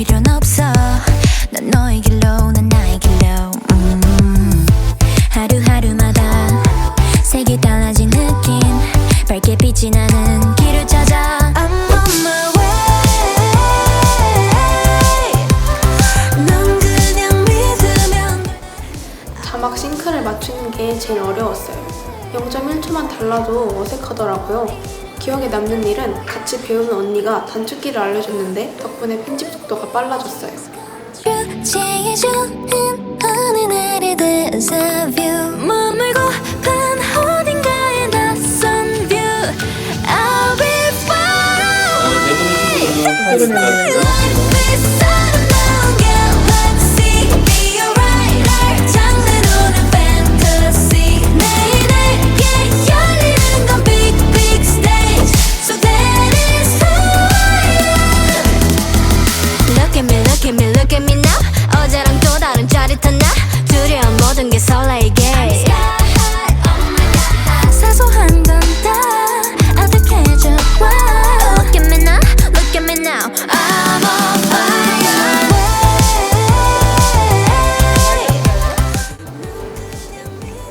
필요는 없어 난 너의 길로 난 나의 길로 음. 하루하루마다 색이 달라진 느낌 밝게 빛이 나는 길을 찾아 자막 싱크를 맞추는 게 제일 어려웠어요. 0.1초만 달라도 어색하더라고요. 기억에 남는 일은 같이 배우는 언니가 단축키를 알려줬는데 덕분에 편집 속도가 빨라졌어요.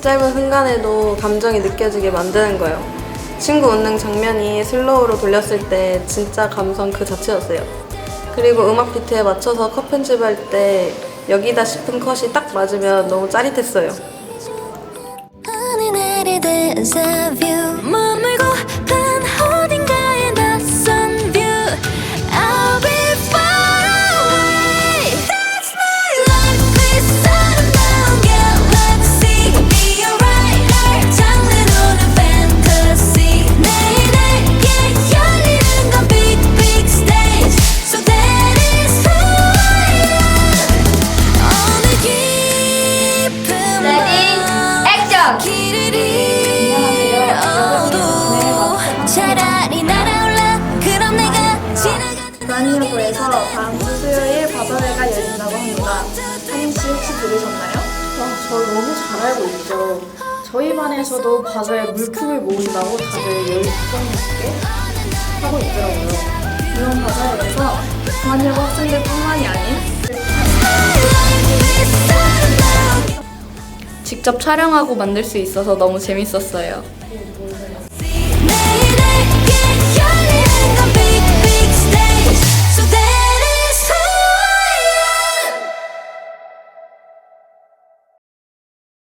짧은 순간에도 감정이 느껴지게 만드는 거예요. 친구 웃는 장면이 슬로우로 돌렸을 때 진짜 감성 그 자체였어요. 그리고 음악 비트에 맞춰서 컷 편집할 때 여기다 싶은 컷이 딱 맞으면 너무 짜릿했어요. 길을 잃어도 차라리 날아올라 그럼 내가 지나가는 부안여고에서 다음 주 수요일 바다회가 열린다고 합니다. 한인 씨 혹시 들으셨나요? 저 너무 잘 알고 있죠. 저희 반에서도 바다에 물품을 모은다고 다들 열정 있게 하고 있더라고요. 이번 바다회에서 부안여고 학생들뿐만이 아닌 직접 촬영하고 만들 수 있어서 너무 재밌었어요.